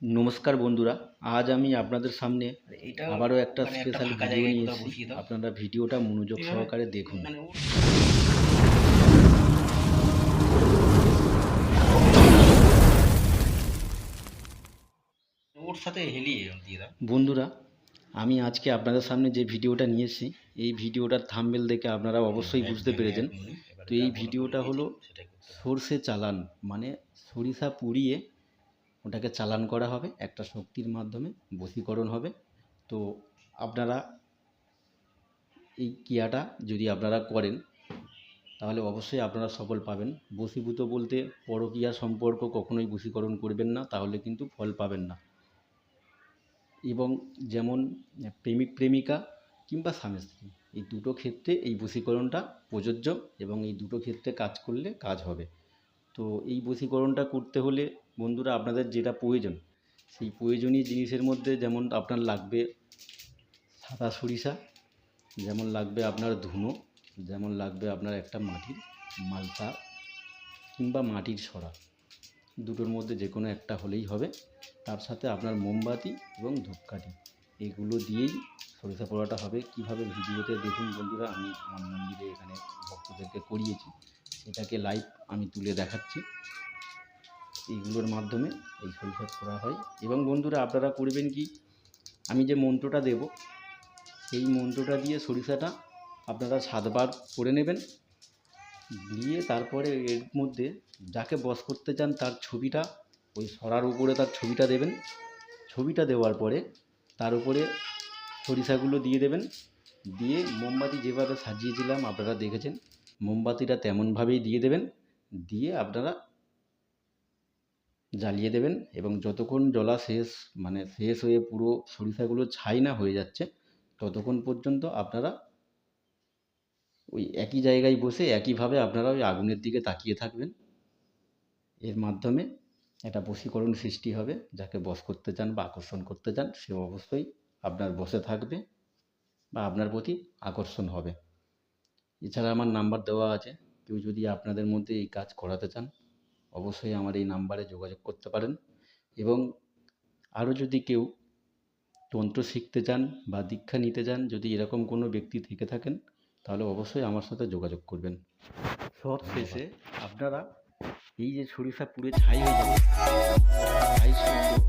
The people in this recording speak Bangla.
নমস্কার বন্ধুরা আজ আমি আপনাদের সামনে আবারও একটা মানে স্পেশাল ফাঁকা ভিডিও নিয়ে এসেছি। আপনারা ভিডিওটা মনোযোগ সহকারে দেখুন। মানে ওর- ওর সাথে হেলিয়ে বন্ধুরা আমি আজকে আপনাদের সামনে যে ভিডিওটা নিয়েছি এই ভিডিওটার থাম্বেল দেখে আপনারা অবশ্যই বুঝতে পেরেছেন। তো এই ভিডিওটা হলো সর্ষে চালান মানে সরিষা পুড়িয়ে ওটাকে চালান করা হবে, একটা শক্তির মাধ্যমে বশীকরণ হবে। তো আপনারা এই ক্রিয়াটা যদি আপনারা করেন, তাহলে অবশ্যই আপনারা সফল পাবেন। বশীভূত বলতে পরকীয়া সম্পর্ক কখনোই বশীকরণ করবেন না, তাহলে কিন্তু ফল পাবেন না। এবং যেমন প্রেমিক প্রেমিকা কিংবা স্বামী স্ত্রী, এই দুটো ক্ষেত্রে এই বশীকরণটা প্রযোজ্য এবং এই দুটো ক্ষেত্রে কাজ করলে কাজ হবে। তো এই বশীকরণটা করতে হলে বন্ধুরা আপনাদের যেটা প্রয়োজন, সেই প্রয়োজনীয় জিনিসের মধ্যে যেমন আপনার লাগবে সাদা সরিষা, যেমন লাগবে আপনার ধুনো, যেমন লাগবে আপনার একটা মাটির মালসা কিংবা মাটির সরা দুটোর মধ্যে যে কোনো একটা হলেই হবে। তার সাথে আপনার মোমবাতি এবং ধূপকাঠি, এগুলো দিয়েই সরিষা পোড়াটা হবে। কীভাবে ভিডিওতে দেখুন বন্ধুরা, আমি আমার মন্দিরে এখানে ভক্তদেরকে করিয়েছি। এটাকে লাইভ আমি তুলে দেখাচ্ছি। এইগুলোর মাধ্যমে এই সরিষা পোড়া হয়। এবং বন্ধুরা, আপনারা করবেন কি? আমি যে মন্ত্রটা দেব, সেই মন্ত্রটা দিয়ে সরিষাটা আপনারা সাতবার করে নেবেন। দিয়ে তারপরে এর মধ্যে যাকে বস করতে চান, তার ছবিটা, ওই সরার উপরে তার ছবিটা দেবেন। ছবিটা দেওয়ার পরে তার উপরে সরিষাগুলো দিয়ে দেবেন। দিয়ে মোমবাতি যেভাবে সাজিয়েছিলাম, আপনারা দেখেছেন। মোমবাতিটা তেমনভাবেই দিয়ে দেবেন, দিয়ে আপনারা জ্বালিয়ে দেবেন এবং যতক্ষণ জলা শেষ মানে শেষ হয়ে পুরো সরিষাগুলো ছাই না হয়ে যাচ্ছে, ততক্ষণ পর্যন্ত আপনারা ওই একই জায়গায় বসে একইভাবে আপনারা ওই আগুনের দিকে তাকিয়ে থাকবেন। এর মাধ্যমে একটা বশীকরণ সৃষ্টি হবে, যাকে বস করতে চান বা আকর্ষণ করতে চান সে অবশ্যই আপনার বসে থাকবে বা আপনার প্রতি আকর্ষণ হবে। এছাড়া আমার নাম্বার দেওয়া আছে। কেউ যদি আপনাদের মধ্যে এই কাজ করাতে চান অবশ্যই আমার এই নাম্বারে যোগাযোগ করতে পারেন এবং আরও যদি কেউ তন্ত্র শিখতে চান বা দীক্ষা নিতে চান যদি এরকম কোনো ব্যক্তি থেকে থাকেন তাহলে অবশ্যই আমার সাথে যোগাযোগ করবেন। সব শেষে আপনারা এই যে সরিষা পুড়ে ছাই হয়ে যাবে ছাই শুদ্ধ